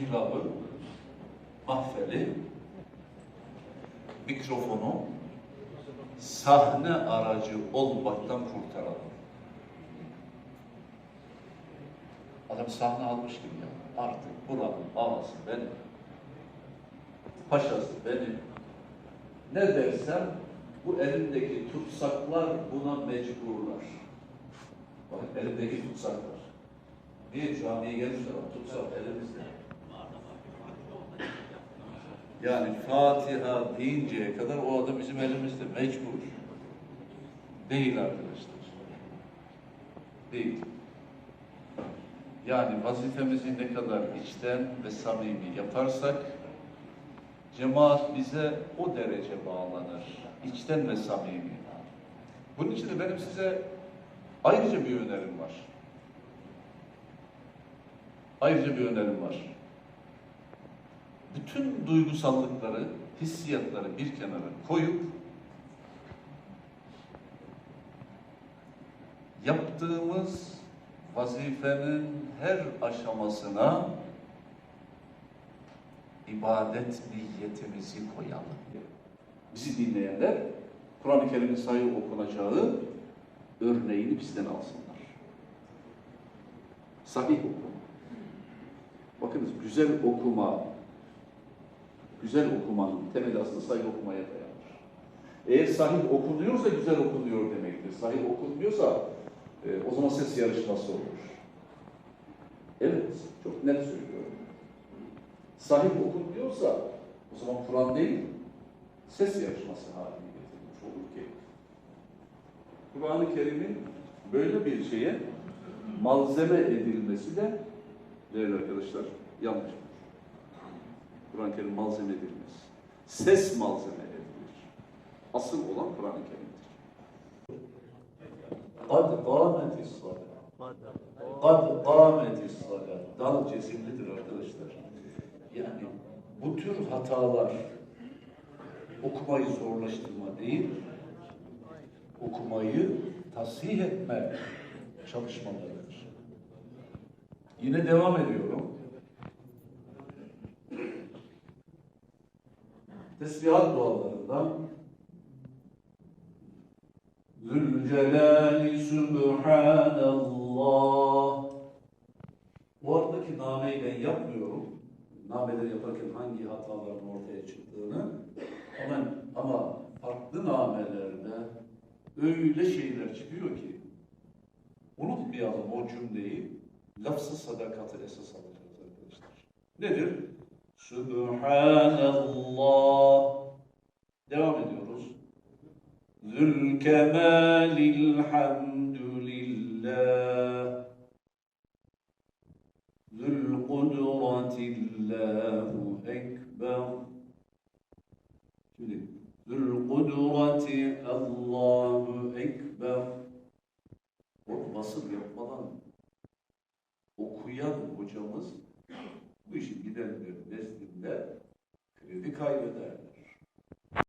mihrabı, mahfeli, mikrofonu sahne aracı olmaktan kurtaralım. Adam sahne almış gibi ya. Artık buranın ağası benim. Paşası benim. Ne dersem bu elimdeki tutsaklar buna mecburlar. Bakın elimdeki tutsaklar. Niye camiye gelmişler tutsak elimizde. Yani Fatiha deyinceye kadar o adam bizim elimizde mecbur. Değil arkadaşlar. Değil. Yani vazifemizi ne kadar içten ve samimi yaparsak cemaat bize o derece bağlanır. İçten ve samimi. Bunun için de benim size ayrıca bir önerim var. Ayrıca bir önerim var. Bütün duygusallıkları, hissiyatları bir kenara koyup yaptığımız vazifenin her aşamasına ibadet niyetimizi koyalım. Bizi dinleyenler Kur'an-ı Kerim'in sayı okunacağı örneğini bizden alsınlar. Sahih okuma. Bakınız güzel okuma, güzel okumanın temeli aslında sahih okumaya dayanır. Eğer sahih okunuyorsa güzel okunuyor demektir. Sahih okunmuyorsa e, o zaman ses yarışması olur. Evet, çok net söylüyorum. Sahih okunmuyorsa o zaman Kur'an değil, ses yarışması haline getirilmiş olur ki. Kur'an-ı Kerim'in böyle bir şeye malzeme edilmesi de değerli arkadaşlar yanlış. Kur'an-ı Kerim malzeme edilmez. Ses malzeme edilir. Asıl olan Kur'an-ı Kerim'dir. Kad kâmetis salat. Kad kâmetis salat. Dal cesimlidir arkadaşlar. Yani bu tür hatalar okumayı zorlaştırma değil, okumayı tasih etme çalışmalarıdır. Yine devam ediyorum. Tesbihat dualarından Zülcelali Sübhanallah Bu aradaki nameyi ben yapmıyorum. Nameleri yaparken hangi hataların ortaya çıktığını ama, ama farklı namelerde öyle şeyler çıkıyor ki unutmayalım o cümleyi lafzı sadakatı esas alacağız arkadaşlar. Nedir? Subhanallah. Devam ediyoruz. Zülkemalil hamdülillah. Zülkudretillahu ekber. Şimdi Zülkudreti Allahu ekber. O basım yapmadan okuyan hocamız bu işin gidenlerin nezdinde kredi kaybeder.